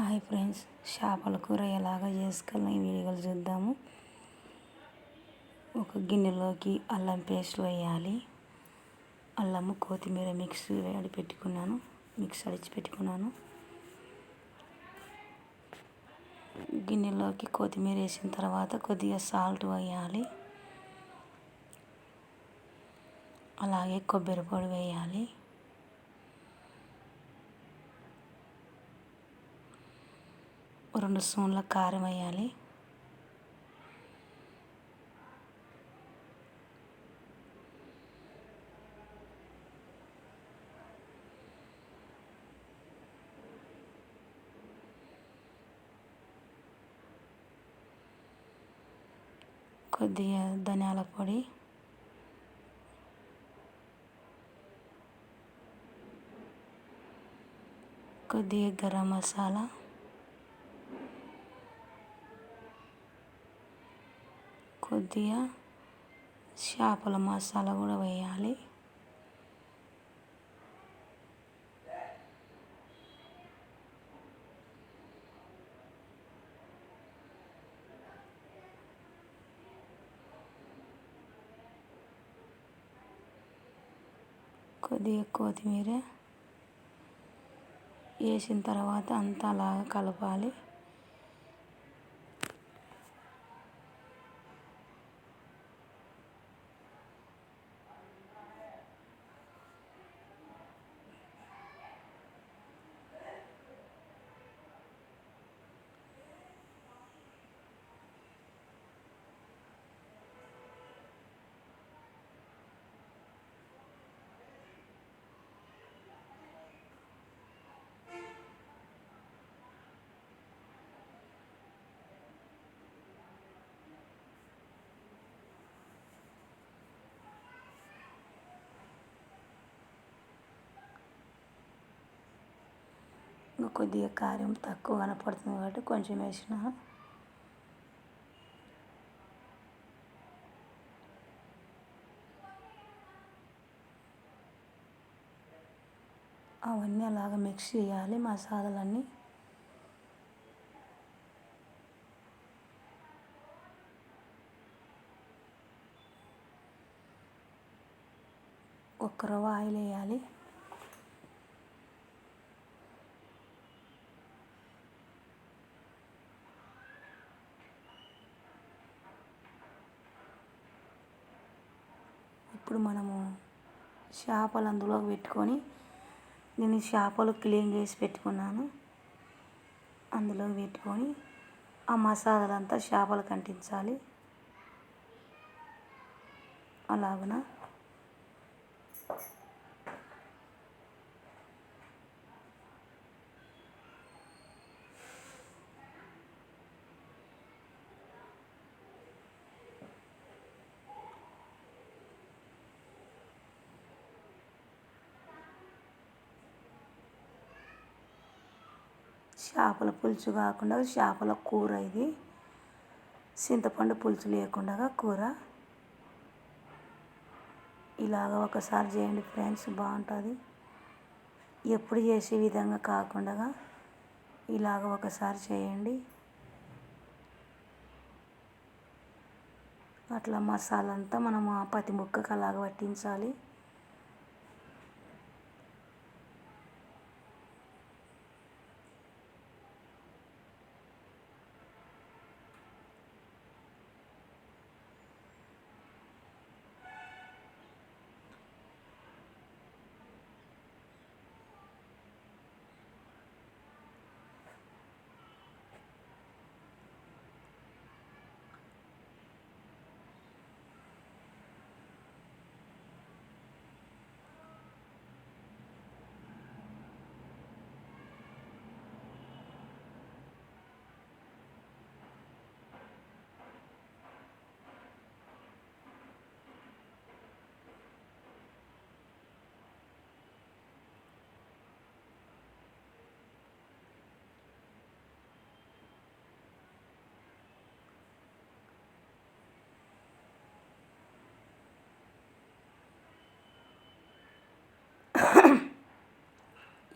Hi friends చేపల కూర ఎలాగ చేసుకోవాలని ఈ చూద్దాము. ఒక గిన్నెలోకి అల్లం పేస్ట్ వేయాలి. అల్లము కొత్తిమీర మిక్స్ వేడి పెట్టుకున్నాను. మిక్స్ అడిచి పెట్టుకున్నాను. గిన్నెలోకి కొత్తిమీర వేసిన తర్వాత కొద్దిగా సాల్ట్ వేయాలి. అలాగే కొబ్బరి పొడి వేయాలి. రెండు స్పూన్ల కారం వేయాలి. కొద్దిగా ధనియాల పొడి. కొద్దిగా గరం మసాలా. కొద్దిగా చేపల మసాలా కూడా వేయాలి. కొద్దిగా కొత్తిమీర వేసిన తర్వాత అంతా అలాగా కలపాలి. ఇంకా కొద్దిగా కారం తక్కువ కనపడుతుంది కాబట్టి కొంచెం వేసిన. అవన్నీ అలాగ మిక్స్ చేయాలి మసాలాలన్నీ. ఒక్క రవ్వ ఆయిల్ వేయాలి. ఇప్పుడు మనము చేపలు అందులోకి పెట్టుకొని నేను చేపలు క్లీన్ చేసి పెట్టుకున్నాను. అందులో పెట్టుకొని ఆ మసాలాలంతా చేపలకు అంటించాలి అలాగన? చేపల పులుసు కాకుండా చేపల కూర ఇది. చింతపండు పులుసు లేకుండా కూర. ఇలాగ ఒకసారి చేయండి ఫ్రెండ్స్ బాగుంటుంది. ఎప్పుడు చేసే విధంగా కాకుండా ఇలాగ ఒకసారి చేయండి. అట్లా మసాలా అంతా మనం పతి ముక్కకు అలాగ పట్టించాలి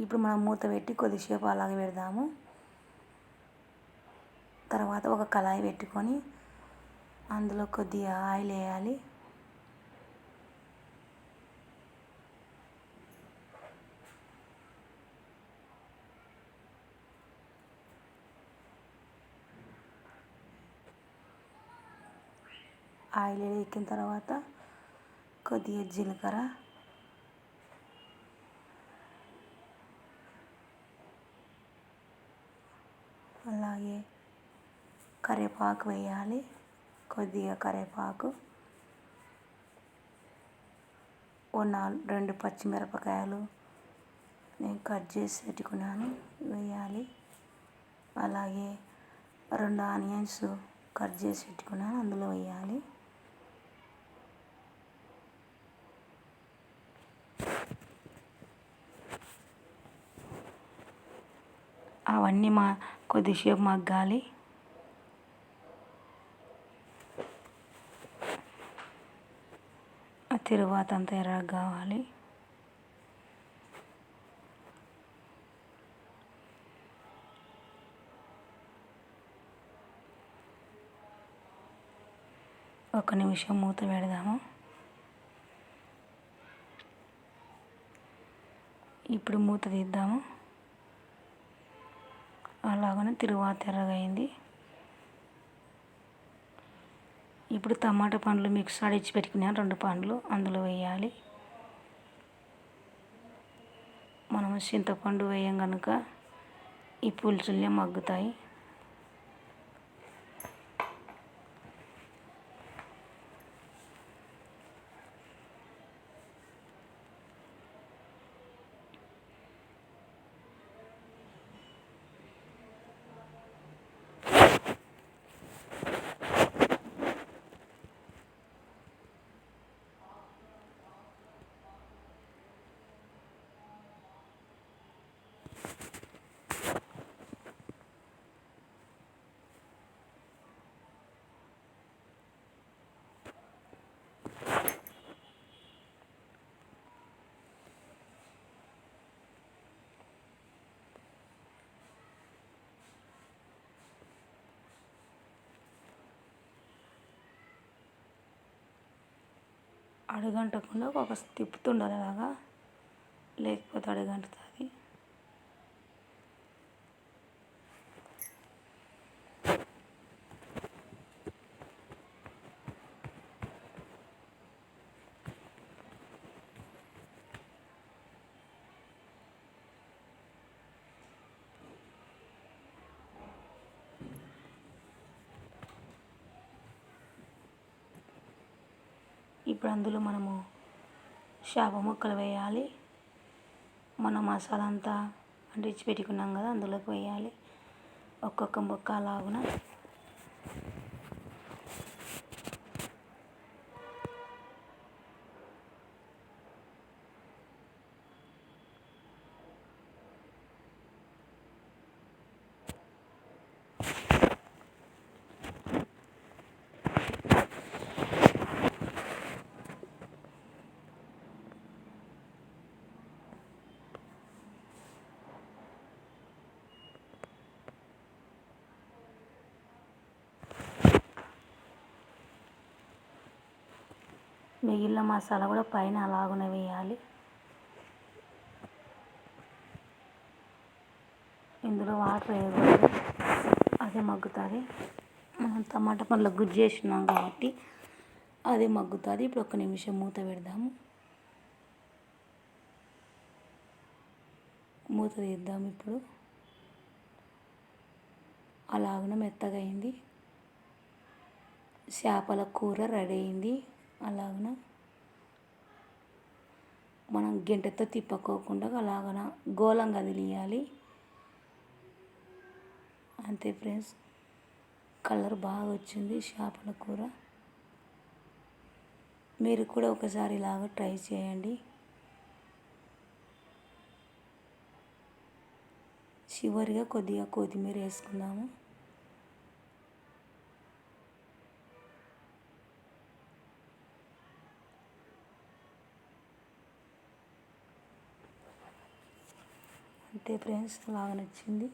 ఇప్పుడు మనం మూత పెట్టి కొద్దిసేపు అలాగే పెడదాము. తర్వాత ఒక కళాయి పెట్టుకొని అందులో కొద్దిగా ఆయిల్ వేయాలి. ఆయిల్ ఎక్కిన తర్వాత కొద్దిగా జీలకర్ర అలాగే కరివేపాకు వేయాలి. కొద్దిగా కరివేపాకు ఓ నాలుగు రెండు పచ్చిమిరపకాయలు నేను కట్ చేసి పెట్టుకున్నాను. వేయాలి. అలాగే రెండు ఆనియన్స్ కట్ చేసి పెట్టుకున్నాను. అందులో వేయాలి. అవన్నీ మా కొద్దిసేపు మగ్గాలి. ఆ తరువాత అంతా ఎర్రగా కావాలి. ఒక నిమిషం మూత పెడదాము. ఇప్పుడు మూత తీద్దాము. అలాగనే తిరువాత ఎర్రగైంది ఇప్పుడు టమాటా పండ్లు మిక్స్ ఆడిచ్చి పెట్టుకున్నాను రెండు పండ్లు అందులో వేయాలి. మనం చింతపండు వేయం కనుక ఈ పులుసులే మగ్గుతాయి. అడుగంటకుండా ఒక తిప్పుతుండాలి అలాగా లేకపోతే అడుగంటుతుంది ఇప్పుడు అందులో మనము చేప ముక్కలు వేయాలి. మన మసాలా అంతా అంటించి పెట్టుకున్నాం కదా అందులోకి వేయాలి. ఒక్కొక్క ముక్క అలాగున మిగిలిన మసాలా కూడా పైన అలాగనే వేయాలి. ఇందులో వాటర్ వేయకూడదు. అదే మగ్గుతుంది. మనం టమాటా పండ్లు గుజ్జు చేసినాం కాబట్టి అదే మగ్గుతుంది. ఇప్పుడు ఒక నిమిషం మూత పెడదాము. మూత తీద్దాం ఇప్పుడు. అలాగనే మెత్తగా అయింది. చేపల కూర రెడీ అయింది. అలాగన? మనం గంటతో తిప్పకోకుండా అలాగన? గోళంగా వదిలియాలి అంతే ఫ్రెండ్స్. కలర్ బాగా వచ్చింది చేపల కూర. మీరు కూడా ఒకసారి ఇలాగ ట్రై చేయండి. చివరిగా కొద్దిగా కొత్తిమీర వేసుకుందాము. అంతే ఫ్రెండ్స్ బాగా నచ్చింది.